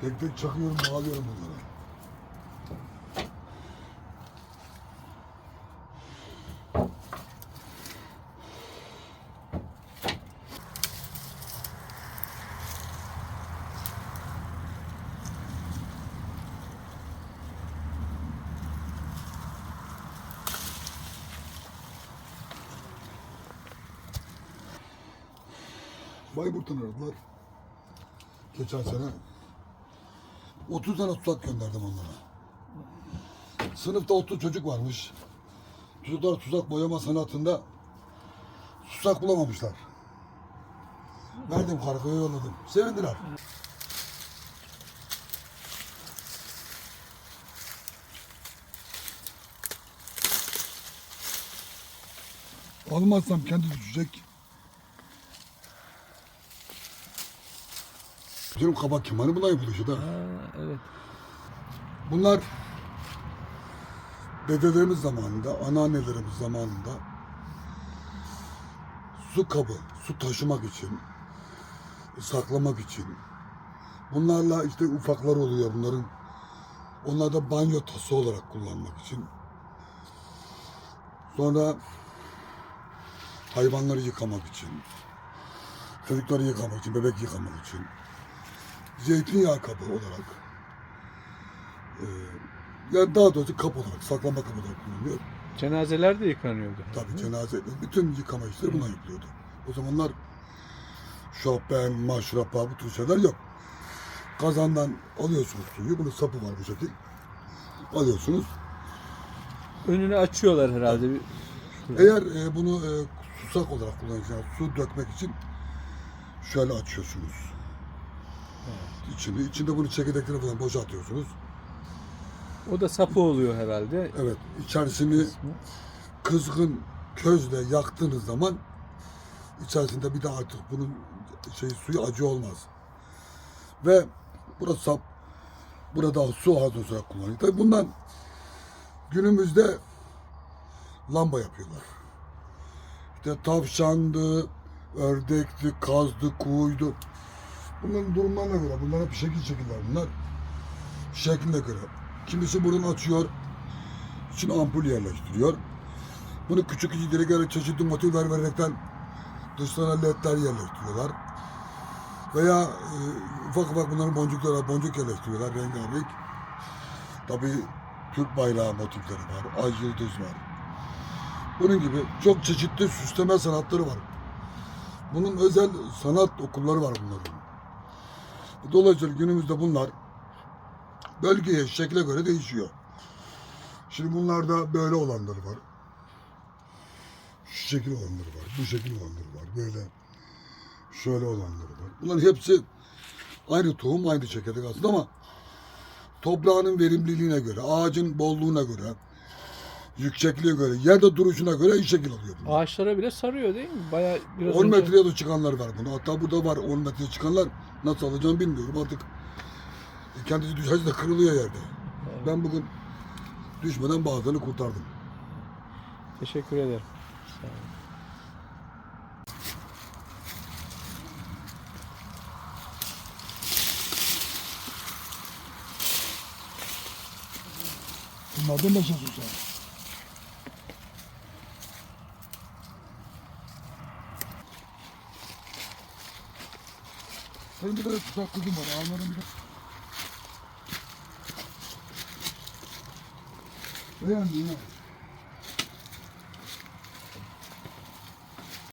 Tek tek çakıyorum, bağlıyorum bunları. Bayburt'tan aradılar. Geçen sene 30 tane tuzak gönderdim onlara. Sınıfta 30 çocuk varmış. Çocuklar tuzak boyama sanatında tuzak bulamamışlar. Verdim kargoya yolladım. Sevindiler. Almazsam kendi düşecek. Canım kabak kemanı bundan yapılıyor işte da. Ha, evet. Bunlar dedelerimiz zamanında, anneannelerimiz zamanında su kabı, su taşımak için, saklamak için. Bunlarla işte ufaklar oluyor bunların. Onlar da banyo tası olarak kullanmak için. Sonra hayvanları yıkamak için, çocukları yıkamak için, bebek yıkamak için. Zeytinyağı kabı olarak ee, yani daha doğrusu kap olarak, saklama kabı olarak kullanılıyor. Cenazeler de yıkanıyordu. Tabii cenaze, bütün yıkama işleri buna yapılıyordu. O zamanlar şopen, maşrapa bu tür şeyler yok. Kazandan alıyorsunuz suyu, bunun sapı var bu şekil. Alıyorsunuz. Önünü açıyorlar herhalde. Bir- Eğer e, bunu e, susak olarak kullanacağınız, su dökmek için şöyle açıyorsunuz. İçini, içinde bunu çekirdekleri falan boşaltıyorsunuz. O da sapı oluyor herhalde. Evet, içerisini kızgın közle yaktığınız zaman içerisinde bir daha artık bunun şey suyu acı olmaz. Ve burası sap, burada su ağzı olarak kullanılıyor. Tabii bundan günümüzde lamba yapıyorlar. İşte tavşandı, ördekti, kazdı, kuğuydu. Bunların durumlarına göre, bunlar hep şekil şekiller bunlar. Şekline göre. Kimisi buradan açıyor, için ampul yerleştiriyor. Bunu küçük işlere göre çeşitli motifler vererekten dışlarına ledler yerleştiriyorlar. Veya e, ufak ufak bunların boncuklara boncuk yerleştiriyorlar rengarenk. Tabii Türk bayrağı motifleri var, ay yıldız var. Bunun gibi çok çeşitli süsleme sanatları var. Bunun özel sanat okulları var bunların. Dolayısıyla günümüzde bunlar bölgeye, şekle göre değişiyor. Şimdi bunlarda böyle olanları var. Şu şekil olanları var, bu şekil olanları var, böyle şöyle olanları var. Bunların hepsi aynı tohum, aynı çekirdek aslında ama toprağının verimliliğine göre, ağacın bolluğuna göre, yüksekliğe göre, yerde duruşuna göre iyi şekil alıyor bunlar. Ağaçlara bile sarıyor değil mi? Bayağı biraz 10 önce- metreye de çıkanlar var bunu. Hatta burada var 10 metreye çıkanlar. Nasıl alacağım bilmiyorum artık. Kendisi düşerse de kırılıyor yerde. Ben bugün düşmeden bazılarını kurtardım. Teşekkür ederim. Sağ olun. Bunlardan da sen. Benim bir tane tutsak kızım var. Almanın bir de... Beğendin ha.